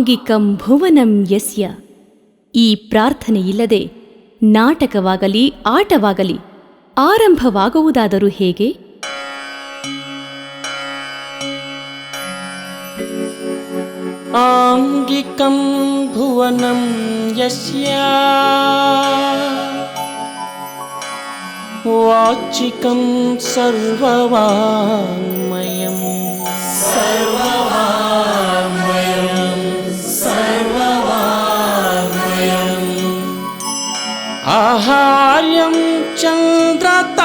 ಆಂಗಿಕಂ ಭುವನಂ ಯಸ್ಯ. ಈ ಪ್ರಾರ್ಥನೆಯಿಲ್ಲದೆ ನಾಟಕವಾಗಲಿ ಆಟವಾಗಲಿ ಆರಂಭವಾಗುವುದಾದರೂ ಹೇಗೆ? ಆಂಗಿಕಂ ಭುವನಂ ಯಸ್ಯ. ವಾಚಿಕಂ ಸರ್ವವಾಂಗ आहार्यं चन्द्रतारादि।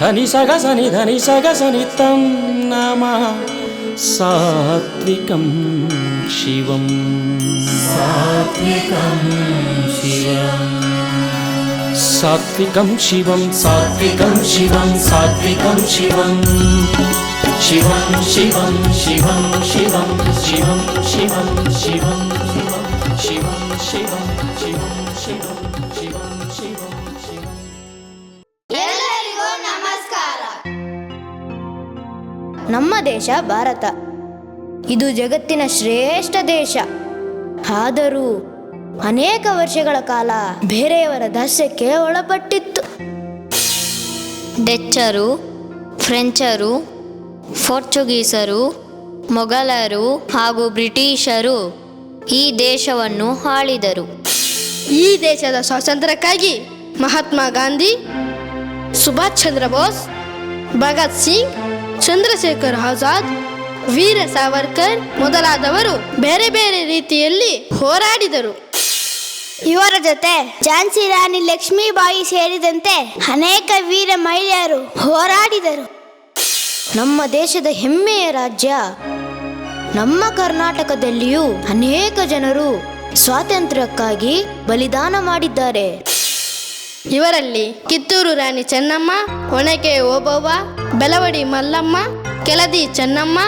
धनि सग सनि धनि सग सनि तं नमः सात्विकं शिवम्। सात्विकं शिवं सात्विकं शिवं सात्विकं शिवम् शिवं शिवं शिवं शिवं शिवं शिवं शिवं शिवं शिवं शिवं शिवं शिवं शिवं शिवं शिवं ಎಲ್ಲರಿಗೂ ನಮಸ್ಕಾರ ನಮ್ಮ ದೇಶ ಭಾರತ ಇದು ಜಗತ್ತಿನ ಶ್ರೇಷ್ಠ ದೇಶ ಆದರೂ ಅನೇಕ ವರ್ಷಗಳ ಕಾಲ ಬೇರೆಯವರ ದಾಸ್ಯಕ್ಕೆ ಒಳಪಟ್ಟಿತ್ತು ಡಚ್ಚರು ಫ್ರೆಂಚರು ಪೋರ್ಚುಗೀಸರು ಮೊಘಲರು ಹಾಗೂ ಬ್ರಿಟಿಷರು ಈ ದೇಶವನ್ನು ಆಳಿದರು. ಈ ದೇಶದ ಸ್ವಾತಂತ್ರ್ಯಕ್ಕಾಗಿ ಮಹಾತ್ಮ ಗಾಂಧಿ ಸುಭಾಷ್ ಚಂದ್ರ ಬೋಸ್ ಭಗತ್ ಸಿಂಗ್ ಚಂದ್ರಶೇಖರ್ ಆಜಾದ್ ವೀರ ಸಾವರ್ಕರ್ ಮೊದಲಾದವರು ಬೇರೆ ಬೇರೆ ರೀತಿಯಲ್ಲಿ ಹೋರಾಡಿದರು. ಇವರ ಜೊತೆ ಝಾನ್ಸಿ ರಾಣಿ ಲಕ್ಷ್ಮೀಬಾಯಿ ಸೇರಿದಂತೆ ಅನೇಕ ವೀರ ಮಹಿಳೆಯರು ಹೋರಾಡಿದರು. ನಮ್ಮ ದೇಶದ ಹೆಮ್ಮೆಯ ರಾಜ್ಯ. ನಮ್ಮ ಕರ್ನಾಟಕದಲ್ಲಿಯೂ ಅನೇಕ ಜನರು ಸ್ವಾತಂತ್ರ್ಯಕ್ಕಾಗಿ ಬಲಿದಾನ ಮಾಡಿದ್ದಾರೆ. ಇವರಲ್ಲಿ ಕಿತ್ತೂರು ರಾಣಿ ಚೆನ್ನಮ್ಮ ಒಣಕೆ ಓಬವ್ವ ಬೆಲವಡಿ ಮಲ್ಲಮ್ಮ ಕೆಳದಿ ಚೆನ್ನಮ್ಮ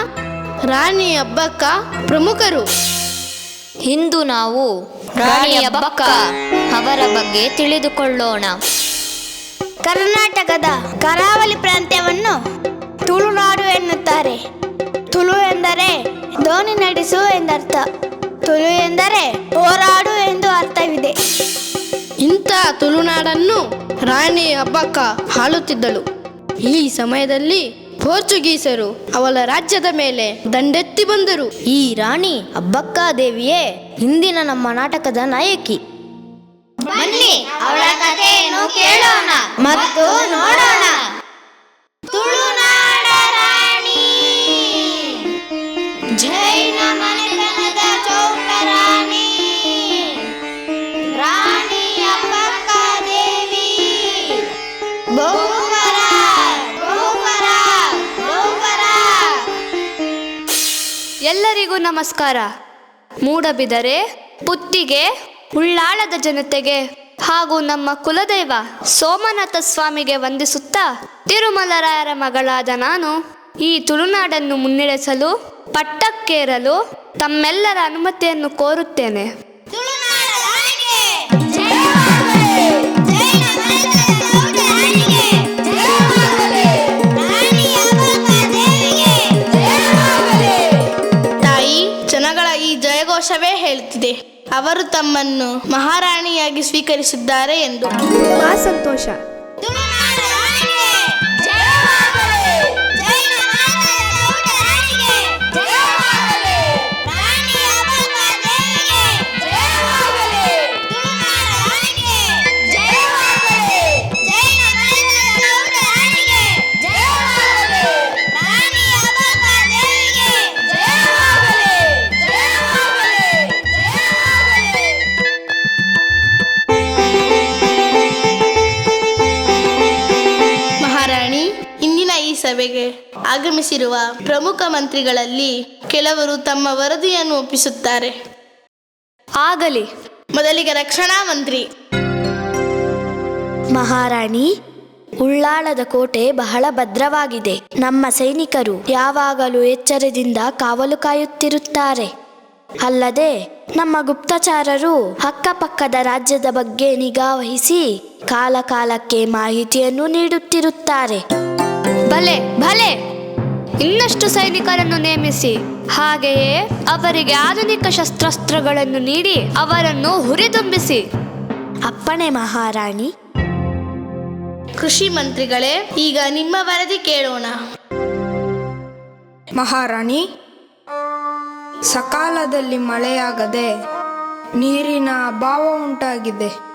ರಾಣಿ ಅಬ್ಬಕ್ಕ ಪ್ರಮುಖರು. ಇಂದು ನಾವು ರಾಣಿ ಅಬ್ಬಕ್ಕ ಅವರ ಬಗ್ಗೆ ತಿಳಿದುಕೊಳ್ಳೋಣ. ಕರ್ನಾಟಕದ ಕರಾವಳಿ ಪ್ರಾಂತ್ಯವನ್ನು ತುಳುನಾಡು ಎನ್ನುತ್ತಾರೆ. ತುಳು ಎಂದರೆ ದೋಣಿ ನಡೆಸು ಎಂದರ್ಥ. ತುಳು ಎಂದರೆ ಹೋರಾಡು ಎಂದು ಅರ್ಥವಿದೆ. ಇಂಥ ತುಳುನಾಡನ್ನು ರಾಣಿ ಅಬ್ಬಕ್ಕ ಆಳುತ್ತಿದ್ದಳು ಈ ಸಮಯದಲ್ಲಿ ಪೋರ್ಚುಗೀಸರು ಅವಳ ರಾಜ್ಯದ ಮೇಲೆ ದಂಡೆತ್ತಿ ಬಂದರು. ಈ ರಾಣಿ ಅಬ್ಬಕ್ಕ ದೇವಿಯೇ ಹಿಂದಿನ ನಮ್ಮ ನಾಟಕದ ನಾಯಕಿ. ಬನ್ನಿ ಅವಳ ಕಥೆಯನ್ನು ಕೇಳೋಣ ಮತ್ತು ನೋಡೋಣ. ತುಳುನಾಡ ಎಲ್ಲರಿಗೂ ನಮಸ್ಕಾರ. ಮೂಡಬಿದರೆ ಪುತ್ತಿಗೆ ಉಳ್ಳಾಳದ ಜನತೆಗೆ ಹಾಗೂ ನಮ್ಮ ಕುಲದೈವ ಸೋಮನಾಥ ಸ್ವಾಮಿಗೆ ವಂದಿಸುತ್ತಾ ತಿರುಮಲರಾಯರ ಮಗಳಾದ ನಾನು ಈ ತುಳುನಾಡನ್ನು ಮುನ್ನಡೆಸಲು, ಪಟ್ಟಕ್ಕೇರಲು ತಮ್ಮೆಲ್ಲರ ಅನುಮತಿಯನ್ನು ಕೋರುತ್ತೇನೆ. ಇತಿಹಾಸವೇ ಹೇಳ್ತಿದೆ. ಅವರು ತಮ್ಮನ್ನು ಮಹಾರಾಣಿಯಾಗಿ ಸ್ವೀಕರಿಸಿದ್ದಾರೆ ಎಂದು. ಆ ಸಂತೋಷ. ಆಗಮಿಸಿರುವ ಪ್ರಮುಖ ಮಂತ್ರಿಗಳಲ್ಲಿ ಕೆಲವರು ತಮ್ಮ ವರದಿಯನ್ನು ಒಪ್ಪಿಸುತ್ತಾರೆ. ಆಗಲಿ. ಮೊದಲಿಗೆ ರಕ್ಷಣಾ ಮಂತ್ರಿ. ಮಹಾರಾಣಿ ಉಳ್ಳಾಳದ ಕೋಟೆ ಬಹಳ ಭದ್ರವಾಗಿದೆ. ನಮ್ಮ ಸೈನಿಕರು ಯಾವಾಗಲೂ ಎಚ್ಚರದಿಂದ ಕಾವಲು ಕಾಯುತ್ತಿರುತ್ತಾರೆ. ಅಲ್ಲದೆ ನಮ್ಮ ಗುಪ್ತಚಾರರು ಅಕ್ಕಪಕ್ಕದ ರಾಜ್ಯದ ಬಗ್ಗೆ ನಿಗಾ ವಹಿಸಿ ಕಾಲಕಾಲಕ್ಕೆ ಮಾಹಿತಿಯನ್ನು ನೀಡುತ್ತಿರುತ್ತಾರೆ. ಭಲೆ ಭಲೆ! ಇನ್ನಷ್ಟು ಸೈನಿಕರನ್ನು ನೇಮಿಸಿ ಹಾಗೆಯೇ ಅವರಿಗೆ ಆಧುನಿಕ ಶಸ್ತ್ರಾಸ್ತ್ರಗಳನ್ನು ನೀಡಿ ಅವರನ್ನು ಹುರಿದುಂಬಿಸಿ. ಅಪ್ಪಣೆ ಮಹಾರಾಣಿ. ಕೃಷಿ ಮಂತ್ರಿಗಳೇ ಈಗ ನಿಮ್ಮ ವರದಿ ಕೇಳೋಣ. ಮಹಾರಾಣಿ ಸಕಾಲದಲ್ಲಿ ಮಳೆಯಾಗದೆ ನೀರಿನ ಅಭಾವ ಉಂಟಾಗಿದೆ.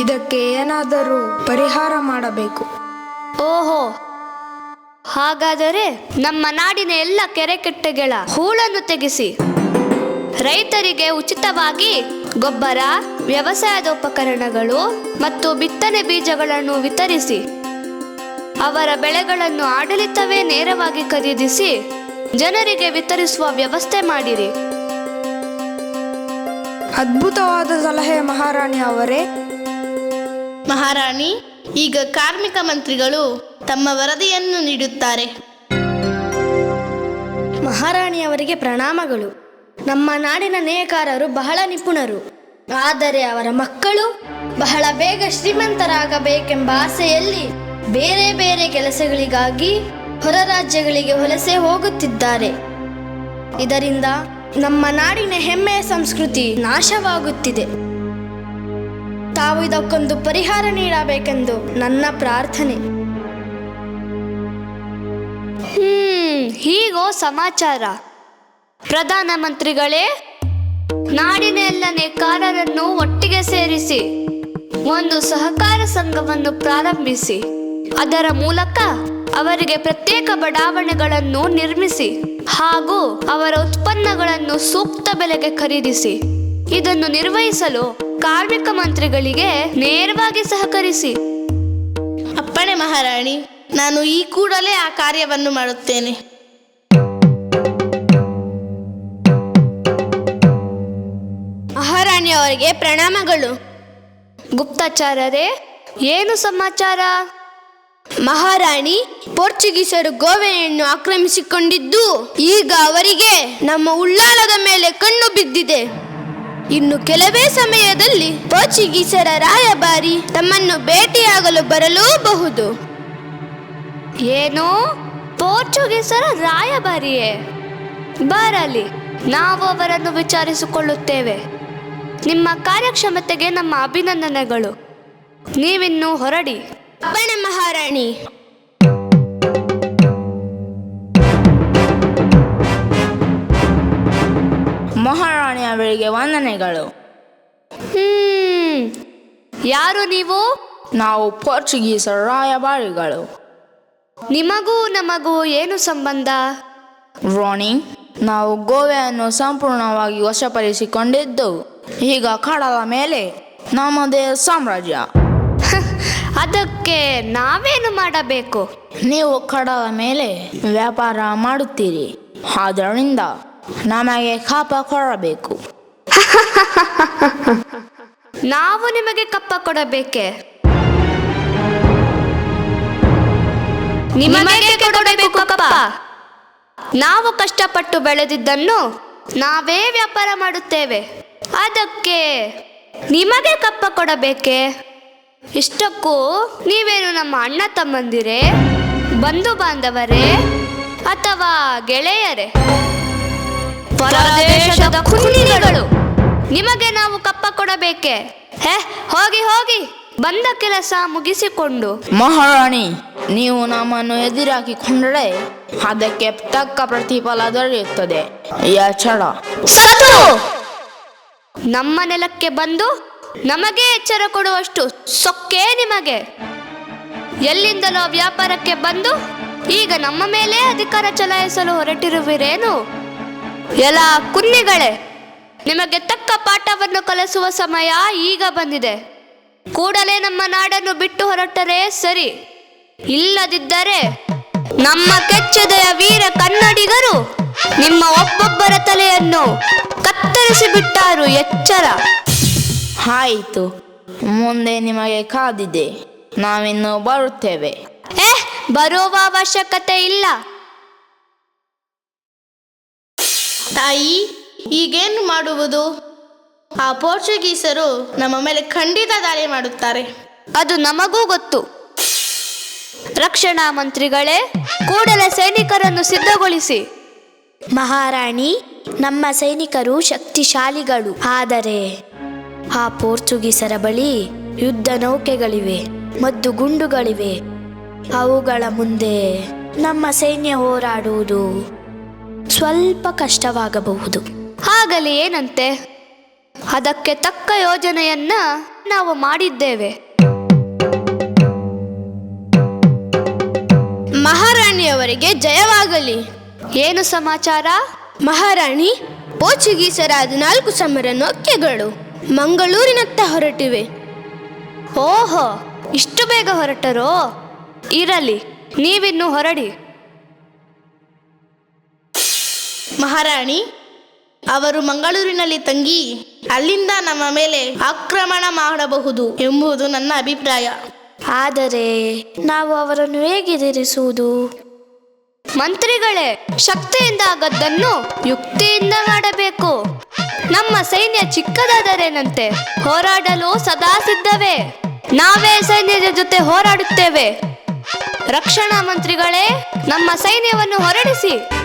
ಇದಕ್ಕೆ ಏನಾದರೂ ಪರಿಹಾರ ಮಾಡಬೇಕು. ಓಹೋ ಹಾಗಾದರೆ ನಮ್ಮ ನಾಡಿನ ಎಲ್ಲ ಕೆರೆ ಕಟ್ಟೆಗಳ ಹೂಳನ್ನು ತೆಗೆಸಿ ರೈತರಿಗೆ ಉಚಿತವಾಗಿ ಗೊಬ್ಬರ ವ್ಯವಸಾಯದ ಉಪಕರಣಗಳು ಮತ್ತು ಬಿತ್ತನೆ ಬೀಜಗಳನ್ನು ವಿತರಿಸಿ ಅವರ ಬೆಳೆಗಳನ್ನು ಆಡಳಿತವೇ ನೇರವಾಗಿ ಖರೀದಿಸಿ ಜನರಿಗೆ ವಿತರಿಸುವ ವ್ಯವಸ್ಥೆ ಮಾಡಿರಿ. ಅದ್ಭುತವಾದ ಸಲಹೆ ಮಹಾರಾಣಿ ಅವರೇ. ಮಹಾರಾಣಿ ಈಗ ಕಾರ್ಮಿಕ ಮಂತ್ರಿಗಳು ತಮ್ಮ ವರದಿಯನ್ನು ನೀಡುತ್ತಾರೆ. ಮಹಾರಾಣಿಯವರಿಗೆ ಪ್ರಣಾಮಗಳು. ನಮ್ಮ ನಾಡಿನ ನೇಕಾರರು ಬಹಳ ನಿಪುಣರು. ಆದರೆ ಅವರ ಮಕ್ಕಳು ಬಹಳ ಬೇಗ ಶ್ರೀಮಂತರಾಗಬೇಕೆಂಬ ಆಸೆಯಲ್ಲಿ ಬೇರೆ ಬೇರೆ ಕೆಲಸಗಳಿಗಾಗಿ ಹೊರ ರಾಜ್ಯಗಳಿಗೆ ವಲಸೆ ಹೋಗುತ್ತಿದ್ದಾರೆ. ಇದರಿಂದ ನಮ್ಮ ನಾಡಿನ ಹೆಮ್ಮೆಯ ಸಂಸ್ಕೃತಿ ನಾಶವಾಗುತ್ತಿದೆ. ತಾವು ಇದಕ್ಕೊಂದು ಪರಿಹಾರ ನೀಡಬೇಕೆಂದು ನನ್ನ ಪ್ರಾರ್ಥನೆ. ಹ್ಮ್, ಹೀಗೋ ಸಮಾಚಾರ. ಪ್ರಧಾನಮಂತ್ರಿಗಳೇ ನಾಡಿನ ಎಲ್ಲ ನೇಕಾರರನ್ನು ಒಟ್ಟಿಗೆ ಸೇರಿಸಿ, ಒಂದು ಸಹಕಾರ ಸಂಘವನ್ನು ಪ್ರಾರಂಭಿಸಿ, ಅದರ ಮೂಲಕ ಅವರಿಗೆ ಪ್ರತ್ಯೇಕ ಬಡಾವಣೆಗಳನ್ನು ನಿರ್ಮಿಸಿ ಹಾಗೂ ಅವರ ಉತ್ಪನ್ನಗಳನ್ನು ಸೂಕ್ತ ಬೆಲೆಗೆ ಖರೀದಿಸಿ. ಇದನ್ನು ನಿರ್ವಹಿಸಲು ಕಾರ್ಮಿಕ ಮಂತ್ರಿಗಳಿಗೆ ನೇರವಾಗಿ ಸಹಕರಿಸಿ. ಅಪ್ಪಣೆ ಮಹಾರಾಣಿ ನಾನು ಈ ಕೂಡಲೇ ಆ ಕಾರ್ಯವನ್ನು ಮಾಡುತ್ತೇನೆ. ಮಹಾರಾಣಿಯವರಿಗೆ ಪ್ರಣಾಮಗಳು. ಗುಪ್ತಚಾರರೇ ಏನು ಸಮಾಚಾರ? ಮಹಾರಾಣಿ ಪೋರ್ಚುಗೀಸರು ಗೋವೆಯನ್ನು ಆಕ್ರಮಿಸಿಕೊಂಡಿದ್ದು ಈಗ ಅವರಿಗೆ ನಮ್ಮ ಉಳ್ಳಾಲದ ಮೇಲೆ ಕಣ್ಣು ಬಿದ್ದಿದೆ. ಇನ್ನು ಕೆಲವೇ ಸಮಯದಲ್ಲಿ ಪೋರ್ಚುಗೀಸರ ರಾಯಭಾರಿ ತಮ್ಮನ್ನು ಭೇಟಿಯಾಗಲು ಬರಲೂಬಹುದು. ಏನು? ಪೋರ್ಚುಗೀಸರ ರಾಯಭಾರಿಯೇ? ಬರಲಿ, ನಾವು ಅವರನ್ನು ವಿಚಾರಿಸಿಕೊಳ್ಳುತ್ತೇವೆ. ನಿಮ್ಮ ಕಾರ್ಯಕ್ಷಮತೆಗೆ ನಮ್ಮ ಅಭಿನಂದನೆಗಳು. ನೀವಿನ್ನು ಹೊರಡಿ. ಅಪ್ಪಣೆ ಮಹಾರಾಣಿ ಅವರಿಗೆ ವಂದನೆಗಳು. ಯಾರು ನೀವು? ನಾವು ಪೋರ್ಚುಗೀಸ್ ರಾಯಭಾರಿಗಳು. ನಿಮಗೂ ನಮಗೂ ಏನು ಸಂಬಂಧ? ರೋಣಿ ನಾವು ಗೋವೆಯನ್ನು ಸಂಪೂರ್ಣವಾಗಿ ವಶಪಡಿಸಿಕೊಂಡಿದ್ದು ಈಗ ಕಡಲ ಮೇಲೆ ನಮ್ಮದೇ ಸಾಮ್ರಾಜ್ಯ. ಅದಕ್ಕೆ ನಾವೇನು ಮಾಡಬೇಕು? ನೀವು ಕಡಲ ಮೇಲೆ ವ್ಯಾಪಾರ ಮಾಡುತ್ತೀರಿ. ಆದ್ದರಿಂದ ನಮಗೆ ಕಾಪ ಕೊಡಬೇಕು ನಾವು ನಿಮಗೆ ಕಪ್ಪ ಕೊಡಬೇಕೆ? ನಿಮಗೆ ಕೊಡಬೇಕು ಕಪ್ಪ. ನಾವು ಕಷ್ಟಪಟ್ಟು ಬೆಳೆದಿದ್ದನ್ನು ನಾವೇ ವ್ಯಾಪಾರ ಮಾಡುತ್ತೇವೆ. ಅದಕ್ಕೆ ನಿಮಗೆ ಕಪ್ಪ ಕೊಡಬೇಕೆ? ಇಷ್ಟಕ್ಕೂ ನೀವೇನು ನಮ್ಮ ಅಣ್ಣ ತಮ್ಮಂದಿರೇ ಬಂಧು ಬಾಂಧವರೇ ಅಥವಾ ಗೆಳೆಯರೇ? ಪರದೇಶದ ಕುಂದಿಗಳು ನಿಮಗೆ ನಾವು ಕಪ್ಪ ಕೊಡಬೇಕೆ? ಹೇ ಹೋಗಿ ಹೋಗಿ. ಬಂದ ಕೆಲಸ ಮುಗಿಸಿಕೊಂಡು. ಮಹಾರಾಣಿ ನೀವು ನಮ್ಮನ್ನು ಎದುರಾಕಿಕೊಂಡರೆ ಅದಕ್ಕೆ ತಕ್ಕ ಪ್ರತಿಫಲ ದೊರೆಯುತ್ತದೆ. ಎಚ್ಚರ ನಮ್ಮ ನೆಲಕ್ಕೆ ಬಂದು ನಮಗೆ ಎಚ್ಚರ ಕೊಡುವಷ್ಟು ಸೊಕ್ಕೆ ನಿಮಗೆ. ಎಲ್ಲಿಂದಲೋ ವ್ಯಾಪಾರಕ್ಕೆ ಬಂದು ಈಗ ನಮ್ಮ ಮೇಲೆ ಅಧಿಕಾರ ಚಲಾಯಿಸಲು ಹೊರಟಿರುವಿರೇನು? ಎಲ್ಲ ಕುನ್ನಿಗಳೇ. ನಿಮಗೆ ತಕ್ಕ ಪಾಠವನ್ನು ಕಲಿಸುವ ಸಮಯ ಈಗ ಬಂದಿದೆ. ಕೂಡಲೇ ನಮ್ಮ ನಾಡನ್ನು ಬಿಟ್ಟು ಹೊರಟರೆ ಸರಿ. ಇಲ್ಲದಿದ್ದರೆ ನಮ್ಮ ಕೆಚ್ಚದೆಯ ವೀರ ಕನ್ನಡಿಗರು ನಿಮ್ಮ ಒಬ್ಬೊಬ್ಬರ ತಲೆಯನ್ನು ಕತ್ತರಿಸಿ ಬಿಟ್ಟಾರು ಎಚ್ಚರ. ಆಯಿತು. ಮುಂದೆ ನಿಮಗೆ ಕಾದಿದೆ. ನಾವಿನ್ನು ಬರುತ್ತೇವೆ. ಏ ಬರುವ ಅವಶ್ಯಕತೆ ಇಲ್ಲ. ತಾಯಿ ಈಗೇನು ಮಾಡುವುದು? ಆ ಪೋರ್ಚುಗೀಸರು ನಮ್ಮ ಮೇಲೆ ಖಂಡಿತ ದಾಳಿ ಮಾಡುತ್ತಾರೆ. ಅದು ನಮಗೂ ಗೊತ್ತು. ರಕ್ಷಣಾ ಮಂತ್ರಿಗಳೇ ಕೂಡಲೇ ಸೈನಿಕರನ್ನು ಸಿದ್ಧಗೊಳಿಸಿ. ಮಹಾರಾಣಿ ನಮ್ಮ ಸೈನಿಕರು ಶಕ್ತಿಶಾಲಿಗಳು. ಆದರೆ ಆ ಪೋರ್ಚುಗೀಸರ ಬಳಿ ಯುದ್ಧ ನೌಕೆಗಳಿವೆ ಮದ್ದು ಗುಂಡುಗಳಿವೆ. ಅವುಗಳ ಮುಂದೆ ನಮ್ಮ ಸೈನ್ಯ ಹೋರಾಡುವುದು ಸ್ವಲ್ಪ ಕಷ್ಟವಾಗಬಹುದು. ಆಗಲಿ ಏನಂತೆ? ಅದಕ್ಕೆ ತಕ್ಕ ಯೋಜನೆಯನ್ನ ನಾವು ಮಾಡಿದ್ದೇವೆ. ಮಹಾರಾಣಿಯವರಿಗೆ ಜಯವಾಗಲಿ. ಏನು ಸಮಾಚಾರ? ಮಹಾರಾಣಿ ಪೋರ್ಚುಗೀಸರ ಹದಿನಾಲ್ಕು ಸಮರ ನೌಕೆಗಳು ಮಂಗಳೂರಿನತ್ತ ಹೊರಟಿವೆ. ಓಹೋ ಇಷ್ಟು ಬೇಗ ಹೊರಟರೋ? ಇರಲಿ ನೀವಿನ್ನು ಹೊರಡಿ. ಮಹಾರಾಣಿ ಅವರು ಮಂಗಳೂರಿನಲ್ಲಿ ತಂಗಿ, ಅಲ್ಲಿಂದ ನಮ್ಮ ಮೇಲೆ ಆಕ್ರಮಣ ಮಾಡಬಹುದು ಎಂಬುದು ನನ್ನ ಅಭಿಪ್ರಾಯ. ಆದರೆ ನಾವು ಅವರನ್ನು ಹೇಗೆ ಎದುರಿಸುವುದು? ಮಂತ್ರಿಗಳೇ ಶಕ್ತಿಯಿಂದ ಆಗದ್ದನ್ನು ಯುಕ್ತಿಯಿಂದ ಮಾಡಬೇಕು. ನಮ್ಮ ಸೈನ್ಯ ಚಿಕ್ಕದಾದರೇನಂತೆ ಹೋರಾಡಲು ಸದಾ ಸಿದ್ಧವೇ? ನಾವೇ ಸೈನ್ಯದ ಜೊತೆ ಹೋರಾಡುತ್ತೇವೆ. ರಕ್ಷಣಾ ಮಂತ್ರಿಗಳೇ, ನಮ್ಮ ಸೈನ್ಯವನ್ನು ಹೊರಡಿಸಿ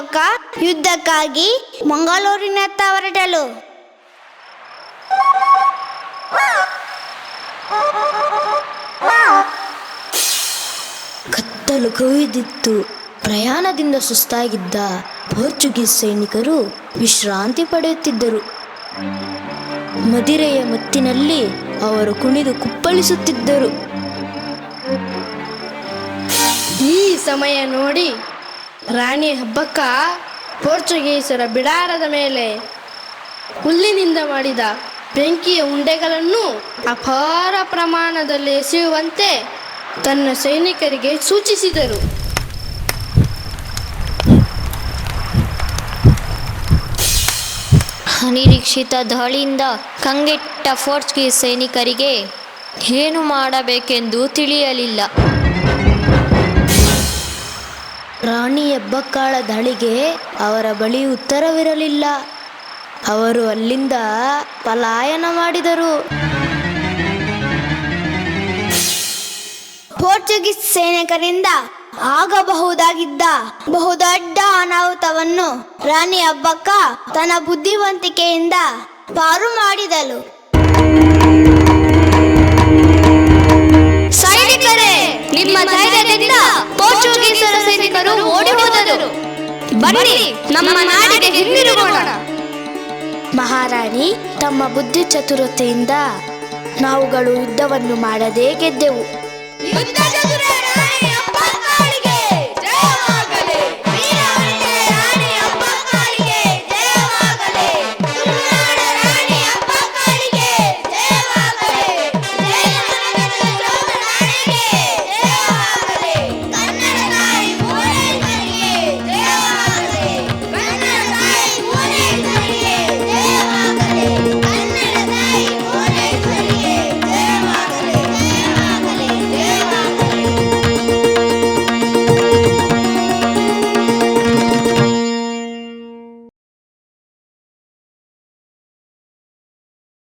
ಹಬ್ಬಕ್ಕ ಯುದ್ಧಕ್ಕಾಗಿ ಮಂಗಳೂರಿನತ್ತ ಹೊರಟಲು ಕತ್ತಲು ಕವಿದಿತ್ತು ಪ್ರಯಾಣದಿಂದ ಸುಸ್ತಾಗಿದ್ದ ಪೋರ್ಚುಗೀಸ್ ಸೈನಿಕರು ವಿಶ್ರಾಂತಿ ಪಡೆಯುತ್ತಿದ್ದರು. ಮದಿರೆಯ ಮತ್ತಿನಲ್ಲಿ ಅವರು ಕುಣಿದು ಕುಪ್ಪಳಿಸುತ್ತಿದ್ದರು. ಈ ಸಮಯ ನೋಡಿ ರಾಣಿ ಹಬ್ಬಕ್ಕ ಪೋರ್ಚುಗೀಸರ ಬಿಡಾರದ ಮೇಲೆ ಹುಲ್ಲಿನಿಂದ ಮಾಡಿದ ಬೆಂಕಿಯ ಉಂಡೆಗಳನ್ನು ಅಪಾರ ಪ್ರಮಾಣದಲ್ಲಿ ಎಸೆಯುವಂತೆ ತನ್ನ ಸೈನಿಕರಿಗೆ ಸೂಚಿಸಿದರು. ಅನಿರೀಕ್ಷಿತ ದಾಳಿಯಿಂದ ಕಂಗೆಟ್ಟ ಪೋರ್ಚುಗೀಸ್ ಸೈನಿಕರಿಗೆ ಏನು ಮಾಡಬೇಕೆಂದು ತಿಳಿಯಲಿಲ್ಲ. ರಾಣಿ ಹೆಬ್ಬಕ್ಕಾಳ ದಾಳಿಗೆ ಅವರ ಬಳಿ ಉತ್ತರವಿರಲಿಲ್ಲ. ಅವರು ಅಲ್ಲಿಂದ ಪಲಾಯನ ಮಾಡಿದರು. ಪೋರ್ಚುಗೀಸ್ ಸೈನಿಕರಿಂದ ಆಗಬಹುದಾಗಿದ್ದ ಬಹುದೊಡ್ಡ ಅನಾಹುತವನ್ನು ರಾಣಿ ಹಬ್ಬಕ್ಕ ತನ್ನ ಬುದ್ಧಿವಂತಿಕೆಯಿಂದ ಪಾರು ಮಾಡಿದಳು. ಸೈನಿಕರೇ, ನಿಮ್ಮ ಧೈರ್ಯದಿಂದ ಪೋರ್ಚುಗೀಸರ ಬನ್ನಿ ನಮ್ಮ ನಾಡಿಗೆ ಹಿಂದಿರುಗೋಣ. ಮಹಾರಾಣಿ ತಮ್ಮ ಬುದ್ಧಿ ಚತುರತೆಯಿಂದ ನಾವುಗಳು ಯುದ್ಧವನ್ನು ಮಾಡದೇ ಗೆದ್ದೆವು. ಯುದ್ಧ ಚತುರ!